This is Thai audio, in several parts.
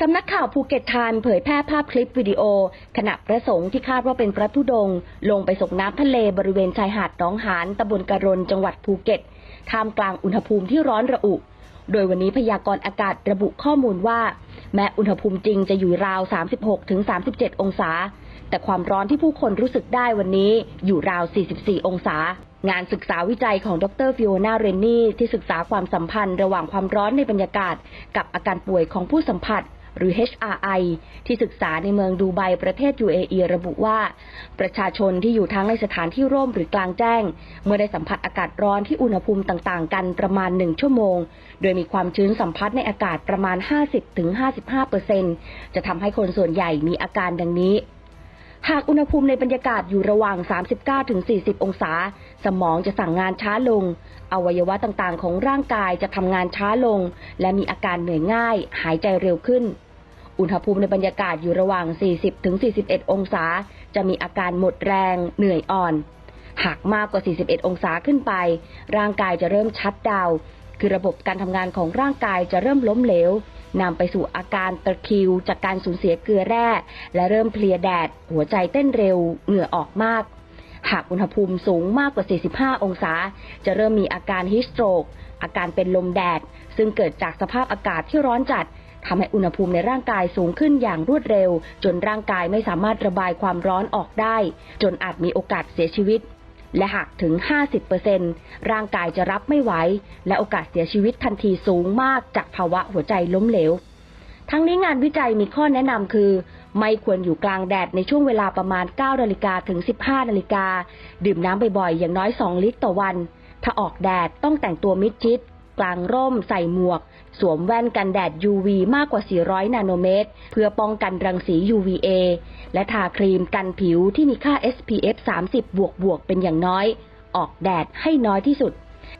สำนักข่าวภูเก็ตไทม์เผยแพร่ภาพคลิปวิดีโอ ขณะพระสงฆ์ที่คาดว่าเป็นพระธุดง ลงไปส่งน้ำทะเลบริเวณชายหาดหนองหานตำบลกระรนจังหวัดภูเก็ตท่ามกลางอุณหภูมิที่ร้อนระอุ โดยวันนี้พยากรณ์อากาศระบุข้อมูลว่า แม้อุณหภูมิจริงจะอยู่ราว 36-37 องศา แต่ความร้อนที่ผู้คนรู้สึกได้วันนี้อยู่ราว 44 องศางานศึกษาวิจัยของดรฟิโอนาเรนนี่ที่ศึกษาความสัมพันธ์ระหว่างความร้อนในบรรยากาศ กับอาการป่วยของผู้สัมผัส หรือ HRI ที่ศึกษาในเมืองดูไบประเทศ UAE ระบุว่า ประชาชนที่อยู่ทั้งในสถานที่ร่มหรือกลางแจ้ง เมื่อได้สัมผัสอากาศร้อนที่อุณหภูมิต่างๆ กันประมาณ 1 ชั่วโมง โดยมีความชื้นสัมผัสในอากาศประมาณ 50-55%จะทำให้คนส่วนใหญ่มีอาการดังนี้ หากอุณหภูมิในบรรยากาศอยู่ระหว่าง 39-40 องศา สมองจะสั่งงานช้าลง อวัยวะต่างๆ ของร่างกายจะทำงานช้าลง และมีอาการเหนื่อยง่าย หายใจเร็วขึ้น อุณหภูมิในบรรยากาศอยู่ระหว่าง 40-41 องศา จะมีอาการหมดแรง เหนื่อยอ่อน หากมากกว่า 41 องศาขึ้นไป ร่างกายจะเริ่มชัดดาวคือระบบการทำงานของร่างกายจะเริ่มล้มเหลว นำไปสู่อาการตะคริว จากการสูญเสียเกลือแร่ และเริ่มเพลียแดด หัวใจเต้นเร็ว เหงื่อออกมาก หากอุณหภูมิสูงมากกว่า 45 องศา จะเริ่มมีอาการฮิสโตรก อาการเป็นลมแดด ซึ่งเกิดจากสภาพอากาศที่ร้อนจัดทำให้อุณหภูมิในร่างกายสูงขึ้นอย่างรวดเร็ว จนร่างกายไม่สามารถระบายความร้อนออกได้ จนอาจมีโอกาสเสียชีวิต และหากถึง 50%ร่างกายจะรับไม่ไหว และโอกาสเสียชีวิตทันทีสูงมากจากภาวะหัวใจล้มเหลว ทั้งนี้งานวิจัยมีข้อแนะนำคือ ไม่ควรอยู่กลางแดดในช่วงเวลาประมาณ 9 นาฬิกาถึง 15 นาฬิกา ดื่มน้ำบ่อยๆ อย่างน้อย 2 ลิตรต่อวัน ถ้าออกแดดต้องแต่งตัวมิดชิด กลางร่ม ใส่หมวก สวมแว่นกันแดด UV มากกว่า 400 นาโนเมตร เพื่อป้องกันรังสี UVA และทาครีมกันผิวที่มีค่า SPF 30 บวกบวกเป็นอย่างน้อย ออกแดดให้น้อยที่สุด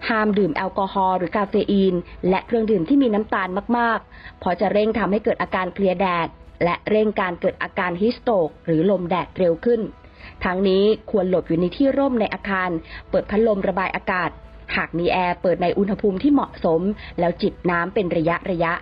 ห้ามดื่มแอลกอฮอล์หรือคาเฟอีน และเครื่องดื่มที่มีน้ำตาลมากๆ เพราะจะเร่งทำให้เกิดอาการเพลียแดด และเร่งการเกิดอาการฮิสโตกหรือลมแดดเร็วขึ้นทั้งนี้ควรหลบอยู่ในที่ร่มในอาคาร เปิดพัดลมระบายอากาศ หากมีแอร์เปิดในอุณหภูมิที่เหมาะสม แล้วจิบน้ำเป็นระยะระยะ